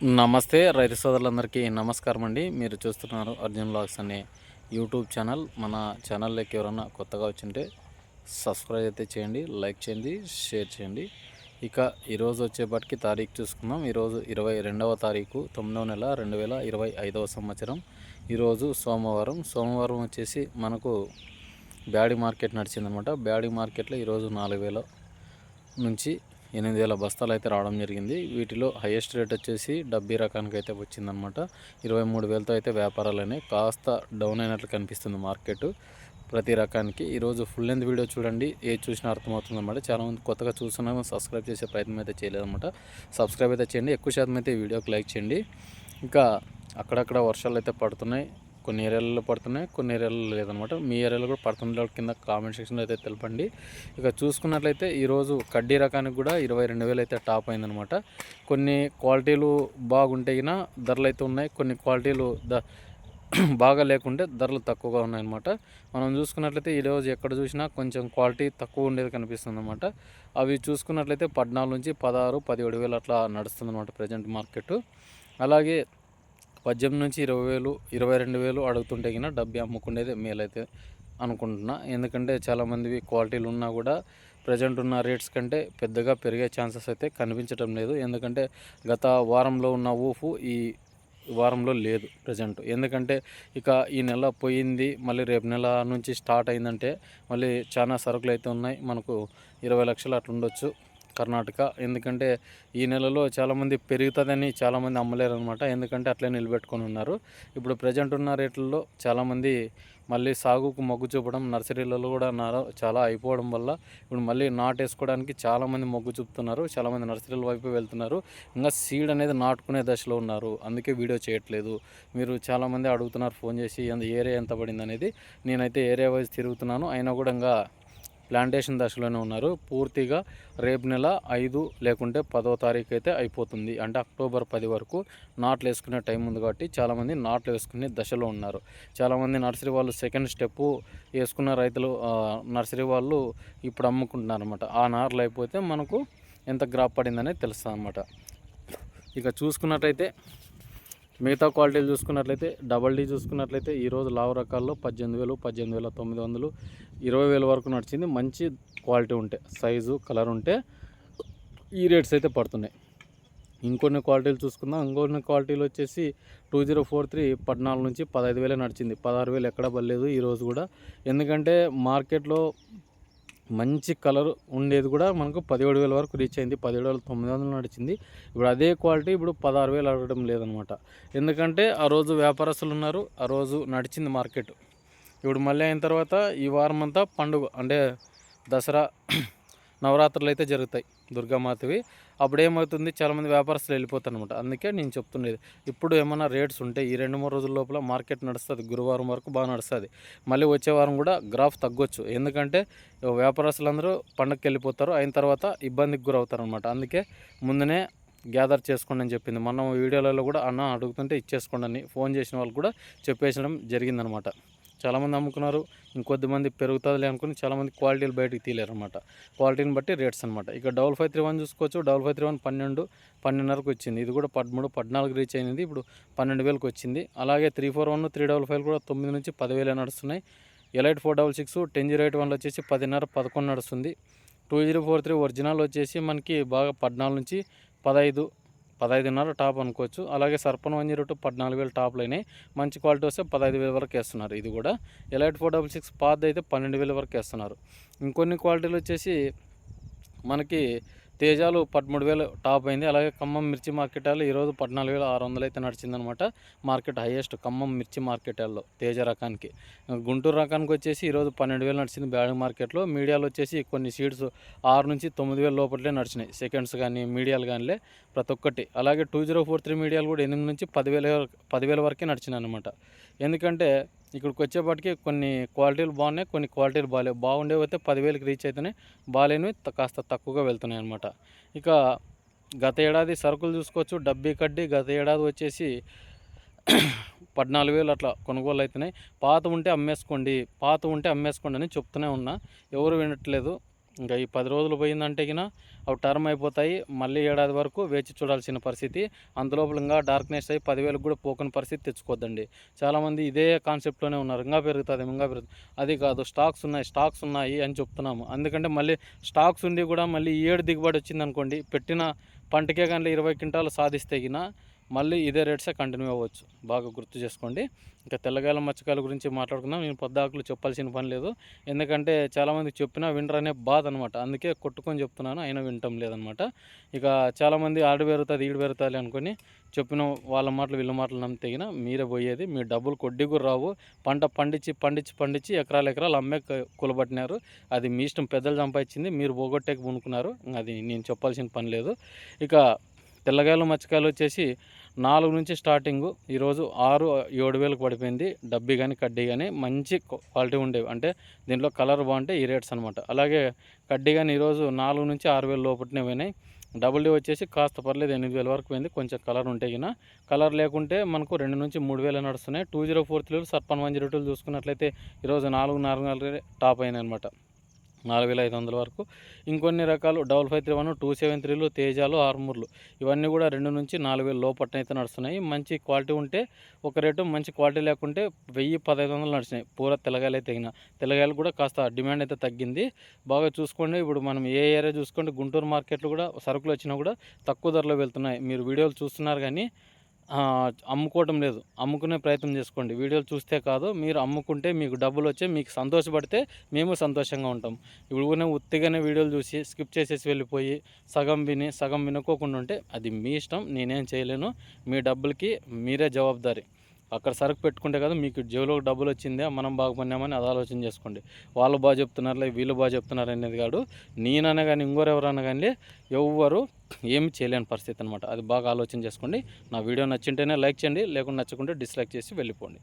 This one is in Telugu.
నమస్తే రైతు సోదరులందరికీ నమస్కారం అండి. మీరు చూస్తున్నారు అర్జున్ లాగ్స్ అనే యూట్యూబ్ ఛానల్. మన ఛానల్లోకి ఎవరైనా కొత్తగా వచ్చింటే సబ్స్క్రైబ్ అయితే చేయండి లైక్ చేయండి షేర్ చేయండి. ఇక ఈరోజు వచ్చేపటికి తారీఖు చూసుకుందాం. ఈరోజు ఇరవై రెండవ తారీఖు తొమ్మిదవ నెల రెండు వేల ఇరవై ఐదవ సంవత్సరం. ఈరోజు సోమవారం. సోమవారం వచ్చేసి మనకు బ్యాడీ మార్కెట్ నడిచిందనమాట. బ్యాడీ మార్కెట్లో ఈరోజు నాలుగు వేల నుంచి ఎనిమిది వేల బస్తాలు అయితే రావడం జరిగింది. వీటిలో హైయెస్ట్ రేట్ వచ్చేసి డబ్బీ రకానికి అయితే వచ్చిందనమాట ఇరవై మూడు వేలతో అయితే వ్యాపారాలనే కాస్త డౌన్ అయినట్లు కనిపిస్తుంది మార్కెట్ ప్రతి రకానికి. ఈరోజు ఫుల్ లెంత్ వీడియో చూడండి. ఏ చూసినా అర్థమవుతుంది అనమాట చాలామంది కొత్తగా చూస్తున్నా సబ్స్క్రైబ్ చేసే ప్రయత్నం అయితే చేయలేదన్నమాట. సబ్స్క్రైబ్ అయితే చేయండి. ఎక్కువ శాతం అయితే ఈ వీడియోకి లైక్ చేయండి. ఇంకా అక్కడక్కడ వర్షాలు అయితే పడుతున్నాయి. కొన్ని ఏరియాలలో పడుతున్నాయి కొన్ని ఏరియాలలో లేదనమాట. మీ ఏరియాలో కూడా పడుతున్న కింద కామెంట్ సెక్షన్లో అయితే తెలపండి. ఇక చూసుకున్నట్లయితే ఈరోజు కడ్డీ రకానికి కూడా ఇరవై రెండు వేలు అయితే టాప్ అయిందనమాట. కొన్ని క్వాలిటీలు బాగుంటాయి ధరలు అయితే ఉన్నాయి. కొన్ని క్వాలిటీలు ద బాగా లేకుంటే ధరలు తక్కువగా ఉన్నాయన్నమాట. మనం చూసుకున్నట్లయితే ఈరోజు ఎక్కడ చూసినా కొంచెం క్వాలిటీ తక్కువ ఉండేది కనిపిస్తుంది అనమాట అవి చూసుకున్నట్లయితే పద్నాలుగు నుంచి పదహారు పదిహేడు వేలు అట్లా నడుస్తుంది అనమాట ప్రజెంట్ మార్కెట్. అలాగే పద్దెనిమిది నుంచి ఇరవై వేలు ఇరవై రెండు వేలు అడుగుతుంటే కింద డబ్బి అమ్ముకునేది మేలైతే అనుకుంటున్నా. ఎందుకంటే చాలామందివి క్వాలిటీలు ఉన్నా కూడా ప్రజెంట్ ఉన్న రేట్స్ కంటే పెద్దగా పెరిగే ఛాన్సెస్ అయితే కనిపించడం లేదు. ఎందుకంటే గత వారంలో ఉన్న ఊఫు ఈ వారంలో లేదు ప్రజెంట్. ఎందుకంటే ఇక ఈ నెల పోయింది మళ్ళీ రేపు నెల నుంచి స్టార్ట్ అయిందంటే మళ్ళీ చాలా సరుకులు అయితే ఉన్నాయి. మనకు ఇరవై లక్షలు అట్లుండొచ్చు. కర్ణాటక. ఎందుకంటే ఈ నెలలో చాలామంది పెరుగుతుందని చాలామంది అమ్మలేరు అనమాట ఎందుకంటే అట్లే నిలబెట్టుకొని ఉన్నారు. ఇప్పుడు ప్రజెంట్ ఉన్న రేట్లలో చాలామంది మళ్ళీ సాగుకు మొగ్గు చూపడం నర్సరీలలో కూడా చాలా అయిపోవడం వల్ల ఇప్పుడు మళ్ళీ నాటు వేసుకోవడానికి చాలామంది మొగ్గు చూపుతున్నారు. చాలామంది నర్సరీల వైపు వెళ్తున్నారు. ఇంకా సీడ్ అనేది నాటుకునే దశలో ఉన్నారు. అందుకే వీడియో చేయట్లేదు. మీరు చాలామంది అడుగుతున్నారు ఫోన్ చేసి ఏరియా ఎంత పడింది అనేది నేనైతే ఏరియా వైజ్ తిరుగుతున్నాను. అయినా కూడా ఇంకా ప్లాంటేషన్ దశలోనే ఉన్నారు. పూర్తిగా రేపు నెల ఐదు లేకుంటే పదో తారీఖు అయితే అయిపోతుంది. అంటే అక్టోబర్ పది వరకు నాట్లు వేసుకునే టైం ఉంది కాబట్టి చాలామంది నాట్లు వేసుకునే దశలో ఉన్నారు. చాలామంది నర్సరీ వాళ్ళు సెకండ్ స్టెప్ వేసుకున్న రైతులు నర్సరీ వాళ్ళు ఇప్పుడు అమ్ముకుంటున్నారు అనమాట ఆ నార్లు అయిపోతే మనకు ఎంత గ్రాప్ పడిందనేది తెలుస్తుంది అనమాట ఇక చూసుకున్నట్టయితే మిగతా క్వాలిటీలు చూసుకున్నట్లయితే డబల్ డీ చూసుకున్నట్లయితే ఈరోజు లావు రకాల్లో పద్దెనిమిది వేలు పద్దెనిమిది వేల తొమ్మిది వందలు ఇరవై వేల వరకు నడిచింది. మంచి క్వాలిటీ ఉంటే సైజు కలర్ ఉంటే ఈ రేట్స్ అయితే పడుతున్నాయి. ఇంకొన్ని క్వాలిటీలు చూసుకుందాం. ఇంకొన్ని క్వాలిటీలు వచ్చేసి టూ జీరో ఫోర్ త్రీ పద్నాలుగు నుంచి పదహైదు వేలే నడిచింది. పదహారు వేలు ఎక్కడ పడలేదు ఈరోజు కూడా. ఎందుకంటే మార్కెట్లో మంచి కలర్ ఉండేది కూడా మనకు పదిహేడు వేల వరకు రీచ్ అయింది. పదిహేడు వేల తొమ్మిది వందలు నడిచింది. ఇప్పుడు అదే క్వాలిటీ ఇప్పుడు పదహారు వేలు అడగడం లేదనమాట. ఎందుకంటే ఆ రోజు వ్యాపారస్తులు ఉన్నారు ఆ రోజు నడిచింది మార్కెట్. ఇప్పుడు మళ్ళీ అయిన తర్వాత ఈ వారం అంతా పండుగ అంటే దసరా నవరాత్రులు అయితే జరుగుతాయి దుర్గామాతవి అప్పుడు ఏమవుతుంది చాలామంది వ్యాపారస్తులు వెళ్ళిపోతారు అనమాట అందుకే నేను చెప్తుండేది ఇప్పుడు ఏమైనా రేట్స్ ఉంటే ఈ రెండు మూడు రోజుల లోపల మార్కెట్ నడుస్తుంది గురువారం వరకు బాగా నడుస్తుంది. మళ్ళీ వచ్చే వారం కూడా గ్రాఫ్ తగ్గొచ్చు. ఎందుకంటే వ్యాపారస్తులందరూ పండగకి వెళ్ళిపోతారు అయిన తర్వాత ఇబ్బందికి గురవుతారు అనమాట అందుకే ముందునే గ్యాదర్ చేసుకోండి అని చెప్పింది. మనం వీడియోలలో కూడా అన్న అడుగుతుంటే ఇచ్చేసుకోండి అని ఫోన్ చేసిన వాళ్ళు కూడా చెప్పేసడం జరిగిందనమాట చాలామంది అమ్ముకున్నారు ఇంకొద్ది మంది పెరుగుతుంది అనుకుని చాలామంది క్వాలిటీలు బయటకు తీయలేరు అనమాట క్వాలిటీని బట్టి రేట్స్ అనమాట ఇక డబల్ ఫైవ్ త్రీ వన్ చూసుకోవచ్చు. డబల్ ఫైవ్ త్రీ వన్ పన్నెండు పన్నెండున్నరకు వచ్చింది. ఇది కూడా పదమూడు పద్నాలుగు రీచ్ అయింది ఇప్పుడు పన్నెండు వేలకు వచ్చింది. అలాగే three four one three double five కూడా తొమ్మిది నుంచి పదివేలు నడుస్తున్నాయి. Elite four double six ten zero eight వన్లో వచ్చేసి పదిన్నర పదకొండు నడుస్తుంది. Two zero four three original వచ్చేసి మనకి బాగా పద్నాలుగు నుంచి పదహైదు పదహైదున్నర టాప్ అనుకోవచ్చు. అలాగే సర్పన్ వన్ జీరో టూ పద్నాలుగు వేలు టాప్లు అయినాయి. మంచి క్వాలిటీ వస్తే పదహైదు వేల వరకు వేస్తున్నారు ఇది కూడా. ఎలైట్ ఫోర్ డబల్ సిక్స్ పాత్ అయితే పన్నెండు వేల వరకు వేస్తున్నారు. ఇంకొన్ని క్వాలిటీలు వచ్చేసి మనకి తేజాలు పదమూడు వేలు టాప్ అయింది. అలాగే ఖమ్మం మిర్చి మార్కెటాలు ఈరోజు పద్నాలుగు వేల ఆరు వందలు అయితే నడిచిందనమాట. మార్కెట్ హైయెస్ట్ ఖమ్మం మిర్చి మార్కెటాల్లో తేజ రకానికి. గుంటూరు రకానికి వచ్చేసి ఈరోజు పన్నెండు వేలు నడిచింది బ్యాడింగ్ మార్కెట్లో. మీడియాలో వచ్చేసి కొన్ని సీడ్స్ ఆరు నుంచి తొమ్మిది వేల లోపలే నడిచినాయి. సెకండ్స్ కానీ మీడియాలు కానీలే ప్రతి ఒక్కటి. అలాగే టూ జీరో ఫోర్ త్రీ మీడియాలు కూడా ఎనిమిది నుంచి పదివేల పదివేల వరకే నడిచినాయి అనమాట ఎందుకంటే ఇక్కడికి వచ్చేప్పటికి కొన్ని క్వాలిటీలు బాగున్నాయి కొన్ని క్వాలిటీలు బాగాలేవు బాగుండేవి అయితే పదివేలకు రీచ్ అవుతున్నాయి బాగాలేనివి కాస్త తక్కువగా వెళ్తున్నాయి అనమాట ఇక గత ఏడాది సరుకులు చూసుకోవచ్చు డబ్బీ కడ్డి గత ఏడాది వచ్చేసి పద్నాలుగు వేలు అట్లా కొనుగోలు అవుతున్నాయి పాత ఉంటే అమ్మేసుకోండి పాత ఉంటే అమ్మేసుకోండి అని చెప్తూనే ఉన్నా. ఎవరు వినట్లేదు. ఇంకా ఈ పది రోజులు పోయిందంటే కినా అవి టర్మ్ అయిపోతాయి. మళ్ళీ ఏడాది వరకు వేచి చూడాల్సిన పరిస్థితి. అందులోపల ఇంకా డార్క్నెస్ అయ్యి పదివేలకు కూడా పోకుని పరిస్థితి తెచ్చుకోద్దండి చాలామంది ఇదే కాన్సెప్ట్లోనే ఉన్నారు. ఇంకా పెరుగుతుంది ఇంకా పెరుగుతుంది. అది కాదు స్టాక్స్ ఉన్నాయి స్టాక్స్ ఉన్నాయి అని చెప్తున్నాము. ఎందుకంటే మళ్ళీ స్టాక్స్ ఉండి కూడా మళ్ళీ ఈ ఏడు దిగుబడి వచ్చిందనుకోండి పెట్టిన పంటకే కానీ ఇరవై క్వింటాలు సాధిస్తే గిన మళ్ళీ ఇదే రేట్సే కంటిన్యూ అవ్వచ్చు. బాగా గుర్తు చేసుకోండి. ఇంకా తెల్లగాయల మచ్చకాయల గురించి మాట్లాడుకుందాం. నేను పొద్దాకులు చెప్పాల్సిన పని లేదు. ఎందుకంటే చాలామంది చెప్పినా వినరనే బాధ అనమాట అందుకే కొట్టుకొని చెప్తున్నాను. అయినా వినటం లేదనమాట ఇక చాలామంది ఆడు పెరుగుతుంది ఈడు పెరుగుతుంది అనుకొని చెప్పిన వాళ్ళ మాటలు వీళ్ళ మాటలు నమ్మితేగిన మీరే పోయేది. మీ డబ్బులు కొడ్డి కూడా రావు. పంట పండించి పండించి పండించి ఎకరాలు ఎకరాలు అమ్మే కులబట్టినారు. అది మీ ఇష్టం. పెద్దలు సంపాదించింది మీరు పోగొట్టేకి పూనుకున్నారు అది నేను చెప్పాల్సిన పని లేదు. ఇక తెల్లగాయలు మచ్చకాయలు వచ్చేసి నాలుగు నుంచి స్టార్టింగ్ ఈరోజు ఆరు ఏడు వేలకు పడిపోయింది. డబ్బి కానీ కడ్డీ కానీ మంచి క్వాలిటీ ఉండేవి. అంటే దీంట్లో కలర్ బాగుంటే ఈ రేట్స్ అనమాట అలాగే కడ్డీ కానీ ఈరోజు నాలుగు నుంచి ఆరు వేలు లోపలనే పోయినాయి. డబుల్ డీ వచ్చేసి కాస్త పర్లేదు ఎనిమిది వేల వరకు పోయింది. కొంచెం కలర్ ఉంటే గిన. కలర్ లేకుంటే మనకు రెండు నుంచి మూడు వేలు నడుస్తున్నాయి. టూ జీరో ఫోర్ త్రీలు సర్పన్ వన్ జీరో టూలు చూసుకున్నట్లయితే ఈరోజు నాలుగు నాలుగు నాలుగు టాప్ అయినాయి అనమాట నాలుగు వేల ఐదు వందల వరకు. ఇంకొన్ని రకాలు double five three one two seven త్రీలు తేజాలు ఆర్మూర్లు. ఇవన్నీ కూడా రెండు నుంచి నాలుగు వేల లోపట్న అయితే నడుస్తున్నాయి. మంచి క్వాలిటీ ఉంటే ఒక రేటు మంచి క్వాలిటీ లేకుంటే వెయ్యి పదహైదు వందలు నడుస్తున్నాయి పూర తెలగాయలు అయితే తగిన తెల్లగాయలు కూడా కాస్త డిమాండ్ అయితే తగ్గింది. బాగా చూసుకోండి. ఇప్పుడు మనం ఏ ఏరియా చూసుకోండి గుంటూరు మార్కెట్లో కూడా సరుకులు వచ్చినా కూడా తక్కువ ధరలో వెళ్తున్నాయి. మీరు వీడియోలు చూస్తున్నారు కానీ అమ్ముకోవటం లేదు. అమ్ముకునే ప్రయత్నం చేసుకోండి. వీడియోలు చూస్తే కాదు మీరు అమ్ముకుంటే మీకు డబ్బులు వచ్చి మీకు సంతోషపడితే మేము సంతోషంగా ఉంటాం. ఇప్పుడు కూడా ఉత్తిగానే వీడియోలు చూసి స్కిప్ చేసేసి వెళ్ళిపోయి సగం విని సగం వినుకోకుండా ఉంటే అది మీ ఇష్టం నేనేం చేయలేను. మీ డబ్బులకి మీరే జవాబుదారి. అక్కడ సరుకు పెట్టుకుంటే కదా మీకు జేబులోకి డబ్బులు వచ్చిందే మనం బాగుపడినామని అది ఆలోచన చేసుకోండి. వాళ్ళు బాగా చెప్తున్నారులే వీళ్ళు బాగా చెప్తున్నారు అనేది కాదు. నేననే కానీ ఇంకోరెవరన్నా కానీ ఎవ్వరు ఏమి చేయలేని పరిస్థితి అనమాట అది బాగా ఆలోచన చేసుకోండి. నా వీడియో నచ్చింటేనే లైక్ చేయండి లేకుంటే నచ్చకుంటే డిస్లైక్ చేసి వెళ్ళిపోండి.